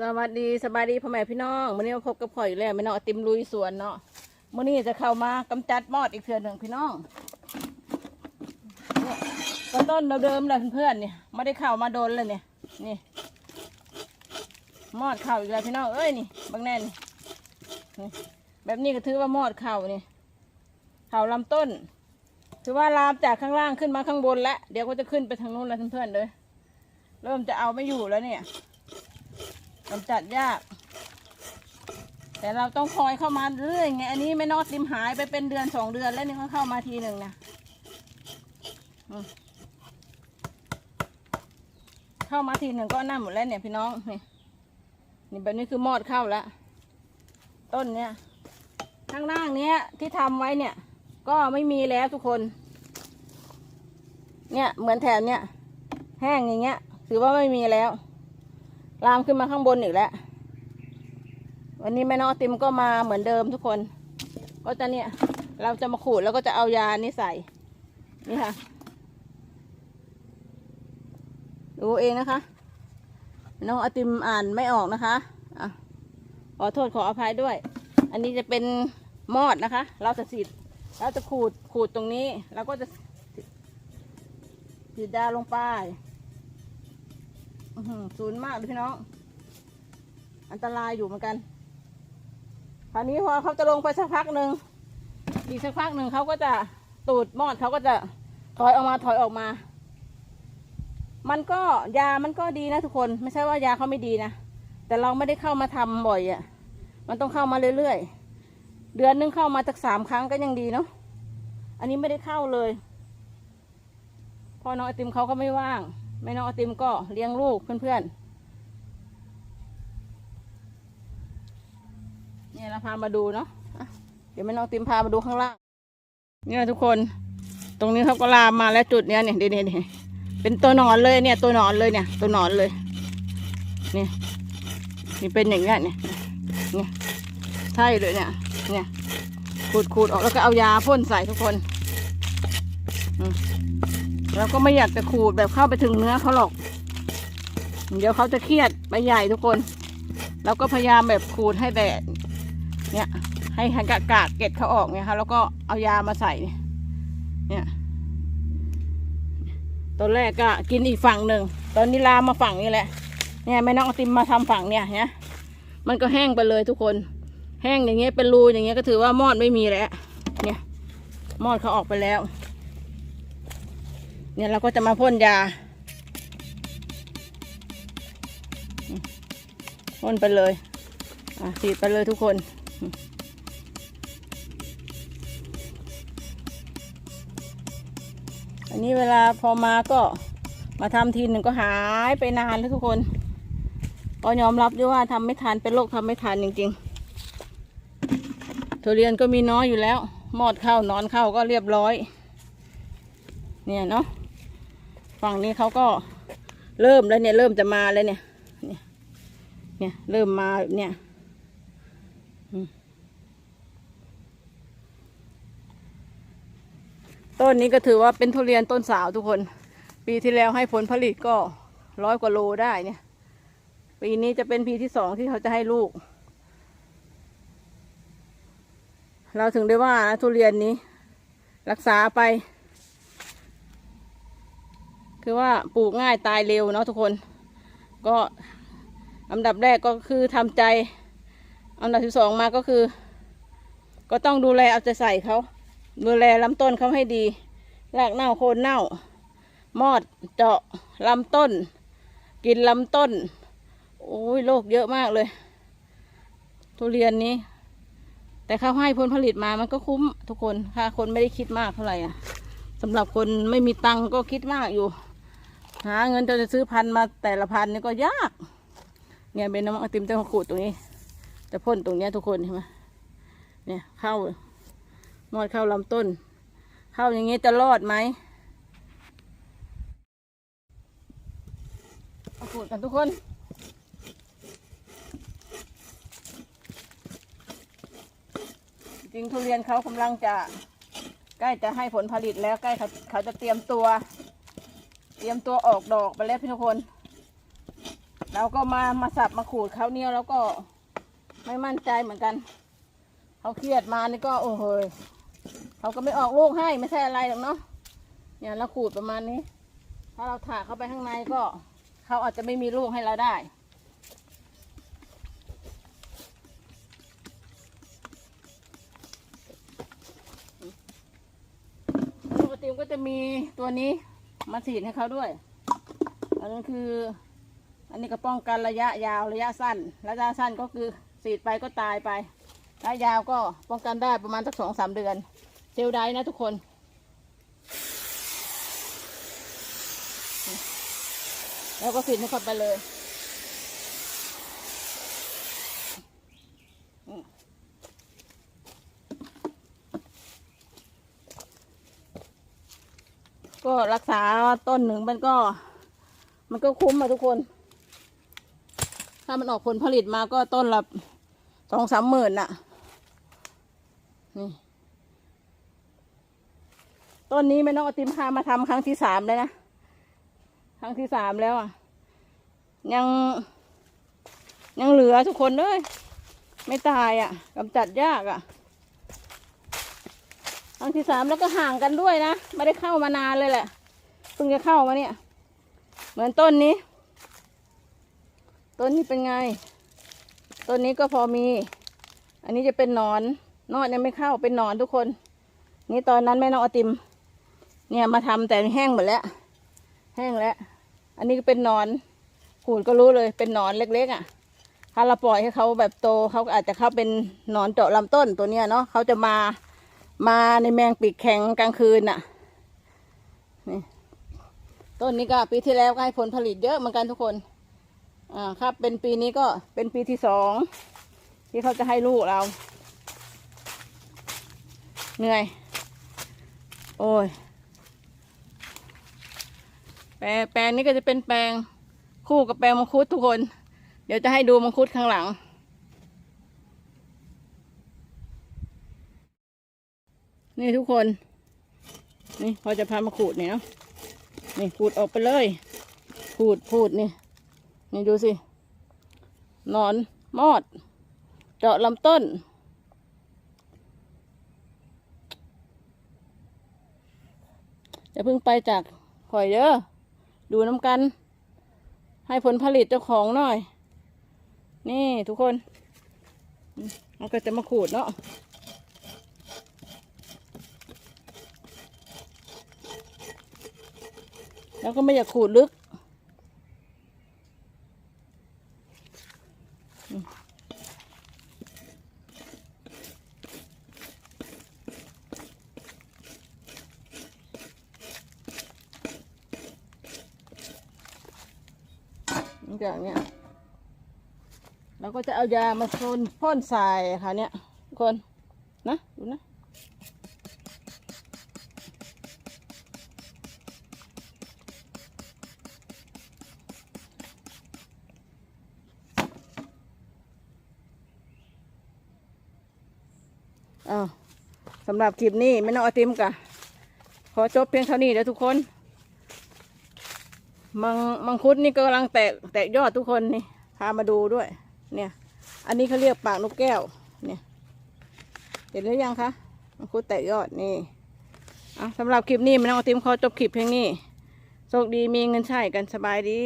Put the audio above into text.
สวัสดีสบายดีพ่อแม่พี่น้องวันนี้มาพบกับข่อยอีกแล้วแม่น้องอติมลุยสวนเนาะวันนี้จะเข้ามากำจัดมอดอีกเทือนหนึ่งพี่น้องเนี่ยก็ต้นเดิมๆเลยเพื่อนๆเนี่ยไม่ได้เข้ามาโดนเลยเนี่ยนี่มอดเข่าอีกแล้วพี่น้องเอ้ยนี่บางแน่นนี่แบบนี้ก็ถือว่ามอดเข่านี่เข่าลำต้น ถือว่าลามจากข้างล่างขึ้นมาข้างบนแล้วเดี๋ยวก็จะขึ้นไปทางนู้นแล้วเพื่อนๆเลยเริ่มจะเอาไม่อยู่แล้วเนี่ย กำจัดยาก แต่เราต้องคอยเข้ามาเรื่อยไง อันนี้ไม่นอดติมหายไปเป็นเดือนสองเดือนแล้วนี่เขาเข้ามาทีหนึ่งนะเข้ามาทีหนึ่งก็นั่นหมดแล้วเนี่ยพี่น้องนี่นี่แบบนี้คือมอดเข้าแล้ว ต้นเนี้ยข้างล่างเนี้ยที่ทำไว้เนี่ย ก็ไม่มีแล้วทุกคน เนี่ยเหมือนแถวเนี้ยแห้งอย่างเงี้ยถือว่าไม่มีแล้ว ลามขึ้นมาข้างบนอีกแล้ว วันนี้แม่น้องติมก็มาเหมือนเดิมทุกคน ก็จะเนี่ย เราจะมาขูดแล้วก็จะเอายานี่ใส่ นี่ค่ะ ดูเองนะคะ น้องอติมอ่านไม่ออกนะคะอะขอโทษขออภัยด้วย อันนี้จะเป็นมอดนะคะ เราจะสีดเราจะขูดขูดตรงนี้ แล้วก็จะฉีดยาลงไป อื้อหือศูนย์มากเลยพี่น้อง อันตรายอยู่เหมือนกัน คราวนี้พอเขาจะลงไปสักพักหนึ่งอีกสักพักหนึ่งเขาก็จะตูดมอดเขาก็จะถอยออกมาถอยออกมา มันก็ยามันก็ดีนะทุกคน ไม่ใช่ว่ายาเขาไม่ดีนะ แต่เราไม่ได้เข้ามาทำบ่อยอะ่ะ มันต้องเข้ามาเรื่อยๆ เดือนนึงเข้ามาจากสามครั้งก็ยังดีเนาะ อันนี้ไม่ได้เข้าเลยพ่อน้องไอติมเขาก็ไม่ว่าง ม่น้องอติมก็เลี้ยงลูกเพื่อนๆเนี่ยเราพามาดูเนาะเดี๋ยวแม่น้องติมพามาดูข้างล่างเนี่ยทุกคนตรงนี้เขาก็ลามมาแล้วจุดเนี้ยเนี่ยเดี๋ยวๆเป็นตัวหนอนเลยเนี่ยตัวหนอนเลยเนี่ย ตัวหนอนเลยเนี่ยนี่เป็นอย่างเงี้ยเนี่ยเนี่ยใช่เลยเนี่ยเนี่ยขูดขูดออกแล้วก็เอายาพ่นใส่ทุกคนอืม เราก็ไม่อยากจะขูดแบบเข้าไปถึงเนื้อเขาหรอก เดี๋ยวเขาจะเครียดไปใหญ่ทุกคน เราก็พยายามแบบขูดให้แดดเนี่ยให้ให้กากาดเกล็ดเขาออกเนี่ยค่ะแล้วก็เอายามาใส่เนี่ยตอนแรกก็กินอีกฝั่งหนึ่ง ตอนนี้ลามมาฝั่งนี้แหละ เนี่ยแม่น้องอติมมาทำฝั่งเนี่ยเนี่ยมันก็แห้งไปเลยทุกคน แห้งอย่างเงี้ยเป็นรูอย่างเงี้ยก็ถือว่ามอดไม่มีแล้ว เนี่ยมอดเขาออกไปแล้ว เนี่ยเราก็จะมาพ่นยาพ่นไปเลยอะฉีดไปเลยทุกคน อันนี้เวลาพอมาก็มาทำทีหนึ่งก็หายไปนานแล้วทุกคนก็ยอมรับด้วยว่าทำไม่ทันเป็นโรคทำไม่ทันจริงๆทุเรียนก็มีน้อยอยู่แล้วมอดเข้านอนเข้าก็เรียบร้อย เนี่ยเนาะ ฝั่งนี้เขาก็เริ่มแล้วเนี่ย เริ่มจะมาแล้วเนี่ย เนี่ยเนี่ยเริ่มมาเนี่ยต้นนี้ก็ถือว่าเป็นทุเรียนต้นสาวทุกคน ปีที่แล้วให้ผลผลิตก็ร้อยกว่าโลได้เนี่ย ปีนี้จะเป็นปีที่สองที่เขาจะให้ลูก เราถึงได้ว่านะทุเรียนนี้ รักษาไป คือว่าปลูกง่ายตายเร็วเนาะทุกคน ก็อันดับแรกก็คือทำใจอันดับที่สองมาก็คือ ก็ต้องดูแลเอาใจใส่เขาดูแลลำต้นเขาให้ดีรากเน่าโคนเน่ามอดเจาะลำต้น กินลำต้น โอ้ยโรคเยอะมากเลย ทุเรียนนี้ แต่เขาให้ผลผลิตมามันก็คุ้มทุกคนค่ะคนไม่ได้คิดมากเท่าไหร่อะสำหรับคนไม่มีตังก็คิดมากอยู่ หาเงินจะซื้อพันมาแต่ละพันนี่ก็ยาก เนี่ยเป็นน้ำไอติมจะมาขูดตรงนี้ จะพ่นตรงเนี้ยทุกคนเห็นไหมเนี่ยเข้ามอดเข้าลำต้น เข้าอย่างเงี้จะรอดไหมขูดกันทุกคนจริงทุเรียนเขากำลังจะใกล้จะให้ผลผลิตแล้วใกล้เขาเขาจะเตรียมตัว รียมตัวออกดอกไปแล้วพี่ทุกคน เราก็มามาสับมาขูดเขาเนียแล้วก็ไม่มั่นใจเหมือนกัน เขาเครียดมานี่ก็โอ้โหเขาก็ไม่ออกลูกให้ไม่ใช่อะไรหรอกเนาะเนี่ยเราขูดประมาณนี้ ถ้าเราถากเข้าไปข้างในก็ เขาอาจจะไม่มีลูกให้เราได้ปกติก็จะมีตัวนี้ มาฉีดให้เขาด้วย อันนั้นคือ อันนี้ก็ป้องกันระยะยาวระยะสั้น ระยะสั้นก็คือฉีดไปก็ตายไป ระยะยาวก็ป้องกันได้ประมาณสักสองสามเดือนเซลไดนะทุกคนแล้วก็ฉีดให้เขาไปเลย ก็รักษาต้นหนึ่งมันก็ มันก็คุ้มอะทุกคน ถ้ามันออกผลผลิตมาก็ต้นละสองสามหมื่นน่ะ นี่ ต้นนี้ไม่น้องเอาติมพามาทำครั้งที่สามเลยนะ ครั้งที่สามแล้วอะ ยัง ยังเหลือทุกคนเลยไม่ตายอะกำจัดยากอะ ครั้งที่สามแล้วก็ห่างกันด้วยนะ ไม่ได้เข้ามานานเลยแหละ เพิ่งจะเข้ามาเนี่ย เหมือนต้นนี้ ต้นนี้เป็นไง ต้นนี้ก็พอมี อันนี้จะเป็นหนอน นอนยังไม่เข้าเป็นหนอนทุกคน นี่ตอนนั้นแม่น้องอติม เนี่ยมาทำแต่แห้งหมดแล้ว แห้งแล้ว อันนี้ก็เป็นหนอนขูดก็รู้เลย เป็นหนอนเล็กๆอะถ้าเราปล่อยให้เขาแบบโตเขาอาจจะเข้าเป็นหนอนเจาะลำต้นตัวเนี้ยเนาะเขาจะมา มาในแมงปีกแข็งกลางคืนน่ะนี่ต้นนี้ก็ปีที่แล้วก็ให้ผลผลิตเยอะเหมือนกันทุกคน อ่าครับ เป็นปีนี้ก็เป็นปีที่สองที่เขาจะให้ลูกเรา เหนื่อย โอ้ย แปลงแปลงนี้ก็จะเป็นแปลงคู่กับแปลงมังคุดทุกคน เดี๋ยวจะให้ดูมังคุดข้างหลัง นี่ทุกคน นี่พอจะพามาขูดเนี่ยเนาะนี่ขูดออกไปเลยขูดขูดนี่ นี่ดูสินอนมอด เจาะลำต้น จะเพิ่งไปจากข่อยเด้อดูน้ำกัน ให้ผลผลิตเจ้าของหน่อย นี่ทุกคนอืมมันก็จะมาขูดเนาะ แล้วก็ไม่อยากขูดลึกอย่างเนี้ยเราก็จะเอายามาพ่นพ่นใส่ค่ะเนี่ยทุกคน นะ ดูนะ อ้าวสำหรับคลิปนี้ไม่น้องอาติมกะขอจบเพียงเท่านี้เดี๋ยทุกคนมังมังคุดนี่กำลังแตกแตกยอดทุกคนนี่พามาดูด้วย เนี่ย อันนี้เขาเรียกปากนกแก้ว เนี่ย เห็นหรือยังคะมังคุดแตกยอดนี่อะสำหรับคลิปนี้ไม่น้องอาติมขอจบคลิปเพียงนี้โชคดีมีเงินใช้กันสบายดี